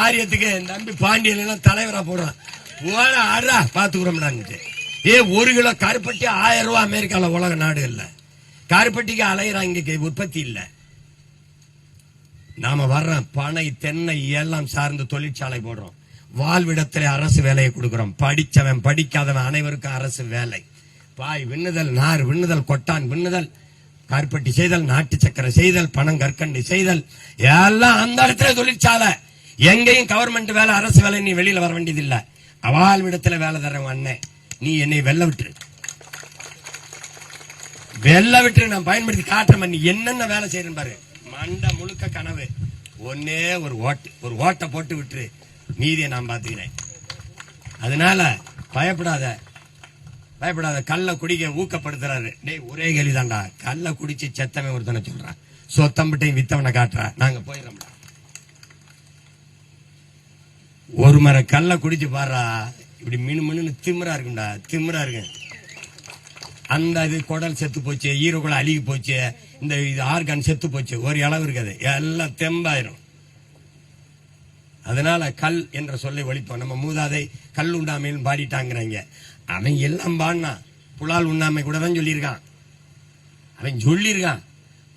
காரியத்துக்கு என் தம்பி பாண்டியன் எல்லாம் தலைவரா போடுறான். ஓட ஆடுறா பாத்துக்கிறோம்டான்ட்டு ஏ ஒரு கிலோ கருப்பட்டி ஆயிரம் ரூபாய் அமெரிக்கால உலக நாடு இல்ல. கருப்பட்டிக்கு அலையிறான் இங்க உற்பத்தி இல்ல. நாம வர்றோம் பனை தென்னை எல்லாம் சார்ந்து தொழிற்சாலை போடுறோம். வாழ்விடத்திலே அரசு வேலையை கொடுக்கிறோம். படிச்சவன் படிக்காதவன் அனைவருக்கும் அரசு வேலை. பாய் விண்ணுதல் நார் விண்ணுதல் கொட்டான் விண்ணுதல் கருப்பட்டி செய்தல் நாட்டு சக்கரை செய்தல் பணம் கற்கண்டு செய்தல் எல்லாம் அந்த இடத்துல தொழிற்சாலை. எங்கேயும் கவர்மெண்ட் வேலை அரசு வேலை நீ வெளியில வர வேண்டியது இல்ல வாழ்விடத்துல வேலை தரவன் அண்ணன். நீ என்னை வெள்ள விட்டுரு. வெள்ள விட்டு நான் பயன்படுத்தி காட்டுறேன் நீ என்னென்ன வேலை செய்யறேன் பாரு. மண்டை முழுக்க கனவு. ஒன்னே ஒரு ஓட்டு. ஒரு ஓட்டை போட்டு விட்டுரு. மீதியை நான் பாத்துக்கிறேன் அதனால பயப்படாத. பயப்படாத. கல்ல குடிக்க ஊக்கப்படுத்துறாரு. டேய் ஒரே கேள்விதான்டா. கல்ல குடிச்சு செத்தவன் ஒருத்தனை சொல்றான். சொத்தம்பிட்டையும் வித்தவனை காட்டுறா நாங்க போயிடறோம். ஒரு மர கல்ல குடிச்சு பாடுறா இப்படி மினு மினுன்னு திமிரா இருக்கும்டா திமிரா இருக்கு. அந்த இது குடல் செத்து போச்சு ஈரக்குள்ள அழுகி போச்சு இந்த இது ஆர்கான் செத்து போச்சு ஒரு அளவு இருக்காது. எல்லாம் தெம்பாயிரும். அதனால கல் என்ற சொல்லை ஒழிப்போம். நம்ம மூதாதை கல் உண்ணாமைன்னு பாடிட்டாங்கிறாங்க. அவன் எல்லாம் பாடினான். புலால் உண்ணாமை கூட தான் சொல்லியிருக்கான். அவன் சொல்லியிருக்கான்.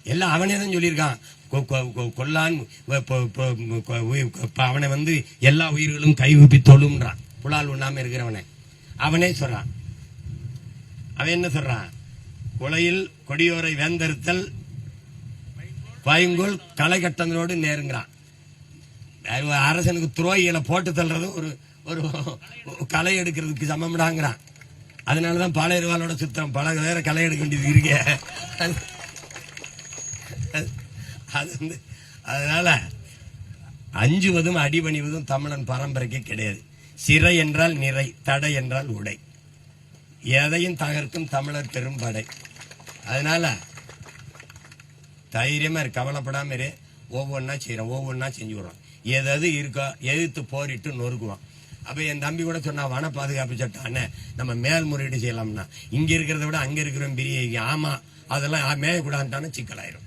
எல்லாம் அவனே தான் சொல்லியிருக்கான். கொ- கொ- கொ- கொல்லான் அவனை வந்து எல்லா உயிர்களும் கைவிப்பி தொழும்ன்றான் புலால் உண்ணாமல் இருக்கிறவனை. அவனே சொல்றான். அவன் என்ன சொல்றான்? கொலையில் கொடியோரை வேந்தறுத்தல் பயங்கோல் களை கட்டந்தனோடு நேருங்கிறான். அரசனுக்கு துரோகிகளை போட்டு தள்ளுறது ஒரு ஒரு களை எடுக்கிறதுக்கு சமம்டாங்கிறான். அதனாலதான் பாளையர்வாளோட சுத்தம் பல வேற களை எடுக்க வேண்டியது இருக்கே. அது வந்து அதனால அஞ்சுவதும் அடிபணிவதும் தமிழன் பரம்பரைக்கு கிடையாது. சிறை என்றால் நிறை தடை என்றால் உடை. எதையும் தகர்க்கும் தமிழர் பெரும்படை அதனால தைரியமாக இரு கவலைப்படாமல் இரு. ஒவ்வொன்றா செய்கிறோம் ஒவ்வொன்றா செஞ்சு விடுறோம். எதாவது இருக்கோ எதிர்த்து போரிட்டு நொறுக்குவோம். அப்போ என் தம்பி கூட சொன்னா வன பாதுகாப்பு சட்டம் அண்ணன் நம்ம மேல்முறையீடு செய்யலாம்னா இங்கே இருக்கிறத விட அங்கே இருக்கிறோம் பெரிய ஆமாம் அதெல்லாம் மேயக்கூடாதுட்டான சிக்கலாயிரும்.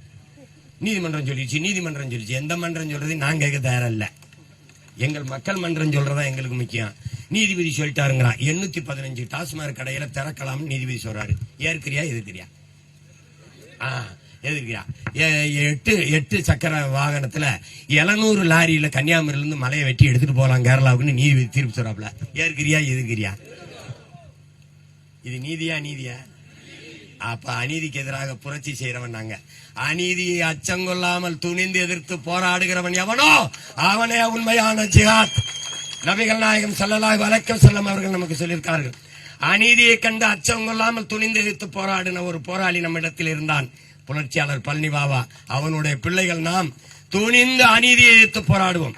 நீதிமன்றம் சொல்லிடுச்சு நீதிமன்றம் சொல்லிச்சு எந்த மன்றம் சொல்றது நான் கேட்க தயாரில்ல. எங்கள் மக்கள் மன்றம் சொல்றதா எங்களுக்கு முக்கியம். நீதிபதி சொல்லிட்டாருங்கிறான் எண்ணூத்தி பதினஞ்சு டாஸ்மாக் கடையில திறக்கலாம்னு நீதிபதி சொல்றாரு. ஏற்கிறியா எதிர்க்கிறியா? ஆ, எதுக்குயா எட்டு எட்டு சக்கர வாகனத்துல எழுநூறு லாரியில கன்னியாகுமரியில இருந்து மலையை வெட்டி எடுத்துட்டு போகலாம் கேரளாவுக்குன்னு நீதிபதி தீர்ப்பு சொல்றாப்ல ஏற்கிறியா எதுக்கிறியா இது நீதியா நீதியா? அப்ப அநீதிக்கு எதிராக புரட்சி செய்யறவன் நாங்க. அநீதியை அச்சங்கொள்ளாமல் துணிந்து எதிர்த்து போராடுகிறவன் எவனோ அவனே உண்மையான ஜிஹாத். நபிகள் நாயகம் செல்லலாய் வழக்கம் செல்லம் அவர்கள் நமக்கு சொல்லியிருக்கார்கள். அநீதியை கண்டு அச்சம் கொள்ளாமல் துணிந்து எதிர்த்து போராடின ஒரு போராளி நம்மிடத்தில் இருந்தான். புரட்சியாளர் பழனி பாபா. அவனுடைய பிள்ளைகள் நாம் துணிந்து அநீதியை எதிர்த்து போராடுவோம்.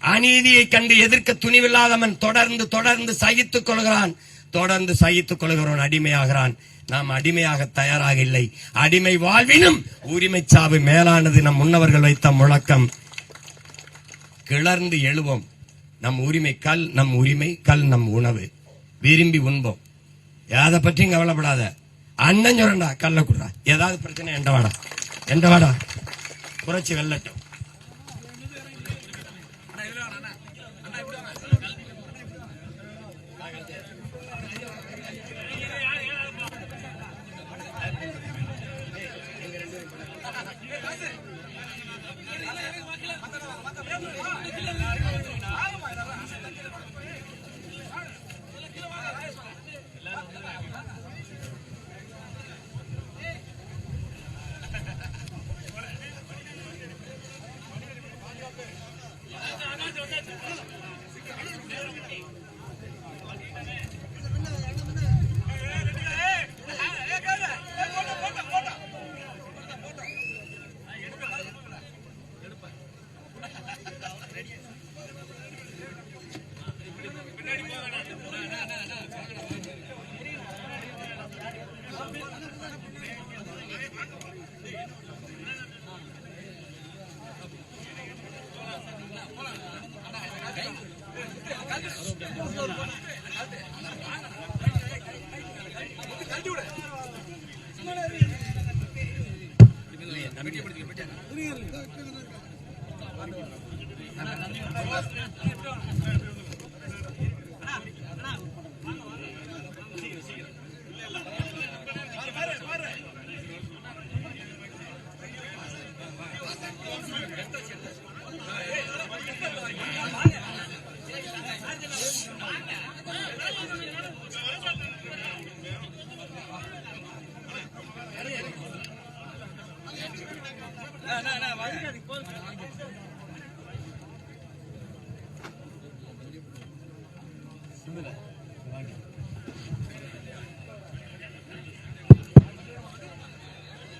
அநீதியை கண்டு எதிர்க்க துணிவில்லாதவன் தொடர்ந்து தொடர்ந்து சகித்துக் கொள்கிறான். தொடர்ந்து சகித்துக் கொள்கிறவன் அடிமையாகிறான். நாம் அடிமையாக தயாராக இல்லை. அடிமை வாழ்வினும் உரிமை சாவு மேலானது நம் முன்னவர்கள் வைத்த முழக்கம். கிளர்ந்து எழுவோம். நம் உரிமை கல் நம் உரிமை கல் நம் உணவு. விரும்பி உண்போம். எதை பற்றியும் கவலைப்படாத. அண்ணன் சொல்றா கல்ல குடுறா. ஏதாவது பிரச்சனை எண்ட வாடா வாடா புரட்சி வெள்ளட்டும் ¿Cuándo?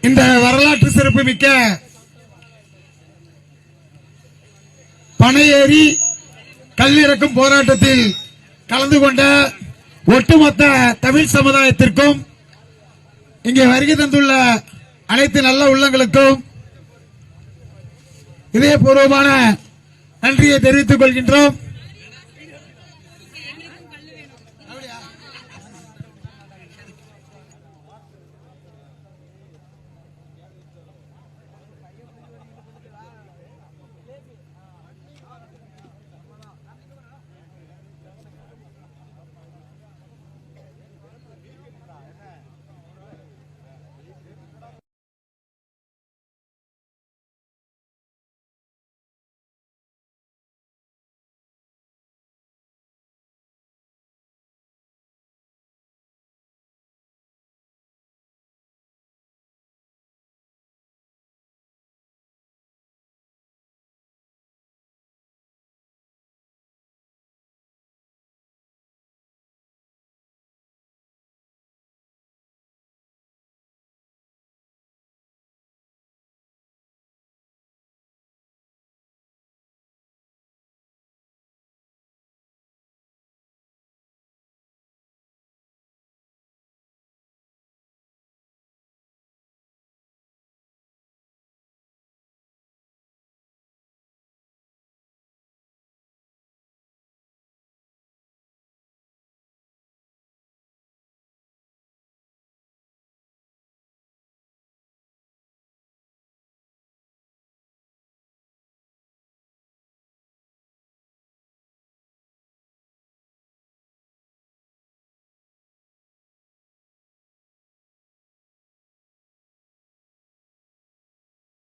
இந்த வரலாற்று சிறப்பு மிக்க பனையேறி கல்லிறக்கும் போராட்டத்தில் கலந்து கொண்ட ஒட்டுமொத்த தமிழ் சமுதாயத்திற்கும் இங்கே வருகை தந்துள்ள அனைத்து நல்ல உள்ளங்களுக்கும் இதயபூர்வமான நன்றியை தெரிவித்துக் கொள்கின்றோம்.